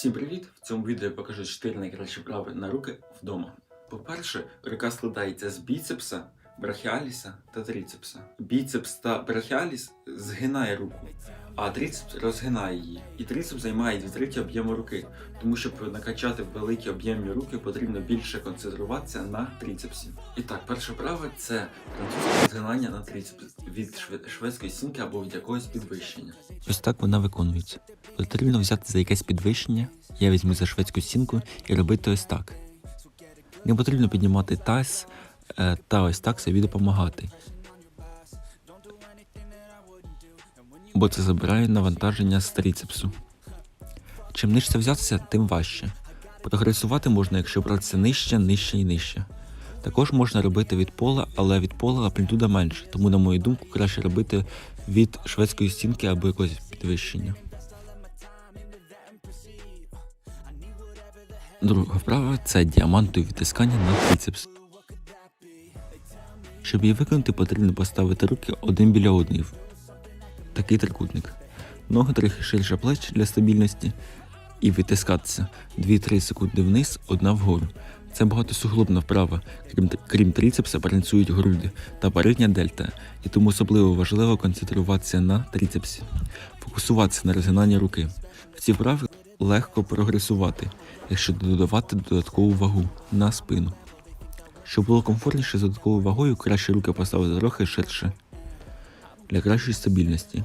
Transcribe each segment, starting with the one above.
Всім привіт! В цьому відео я покажу 4 найкращі вправи на руки вдома. По-перше, рука складається з біцепса, брахіаліса та трицепса. Біцепс та брахіаліс згинає руку, а трицепс розгинає її. І трицепс займає дві треті об'єму руки, тому щоб накачати великі об'ємні руки, потрібно більше концентруватися на трицепсі. І так, перша вправа це французьке згинання на трицепс від шведської стінки або від якогось підвищення. Ось так вона виконується. Потрібно взяти за якесь підвищення, я візьму за шведську стінку і робити ось так. Не потрібно піднімати таз е, та ось так собі допомагати. Бо це забирає навантаження з трицепсу. Чим нижче взятися, тим важче. Прогресувати можна, якщо братися нижче, нижче і нижче. Також можна робити від пола, але від пола амплітуда менше, тому, на мою думку, краще робити від шведської стінки або якогось підвищення. Друга вправа це діамантове відтискання на трицепс. Щоб її виконати, потрібно поставити руки один біля одної. Такий трикутник. Ноги трохи ширше плеч для стабільності і витискатися 2-3 секунди вниз, одна вгору. Це багатосуглобна вправа. Крім, крім трицепса, працюють груди та передня дельта, і тому особливо важливо концентруватися на трицепсі, фокусуватися на розгинанні руки. В цій вправі легко прогресувати, якщо додавати додаткову вагу на спину. Щоб було комфортніше з додатковою вагою, краще руки поставити трохи ширше для кращої стабільності.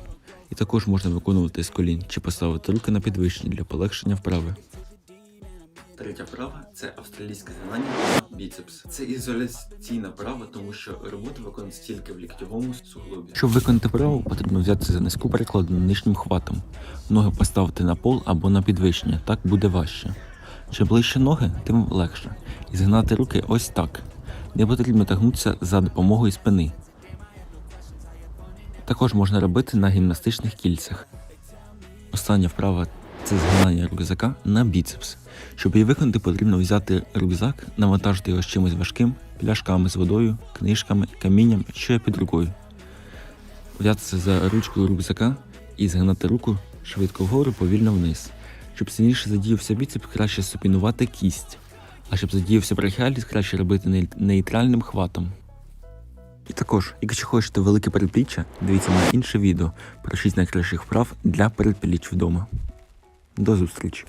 І також можна виконувати з колін чи поставити руки на підвищення для полегшення вправи. Третя вправа це австралійське згинання на біцепс. Це ізоляційна вправа, тому що робота виконується тільки в ліктьовому суглобі. Щоб виконати вправу, потрібно взятися за низьку перекладину нижнім хватом, ноги поставити на пол або на підвищення, так буде важче. Чим ближче ноги, тим легше. І згинати руки ось так. Не потрібно тягнутися за допомогою спини. Також можна робити на гімнастичних кільцях. Остання вправа це згинання рюкзака на біцепс. Щоб її виконати, потрібно взяти рюкзак, навантажити його з чимось важким, пляшками з водою, книжками, камінням, що є під рукою взятися за ручкою рюкзака і згинати руку швидко вгору, повільно вниз. Щоб сильніше задіявся біцеп, краще супінувати кість. А щоб задіявся брахіаліс, краще робити нейтральним хватом. І також, якщо хочете велике передпліччя, дивіться моє інше відео про 6 найкращих вправ для передпліч вдома. До зустрічі!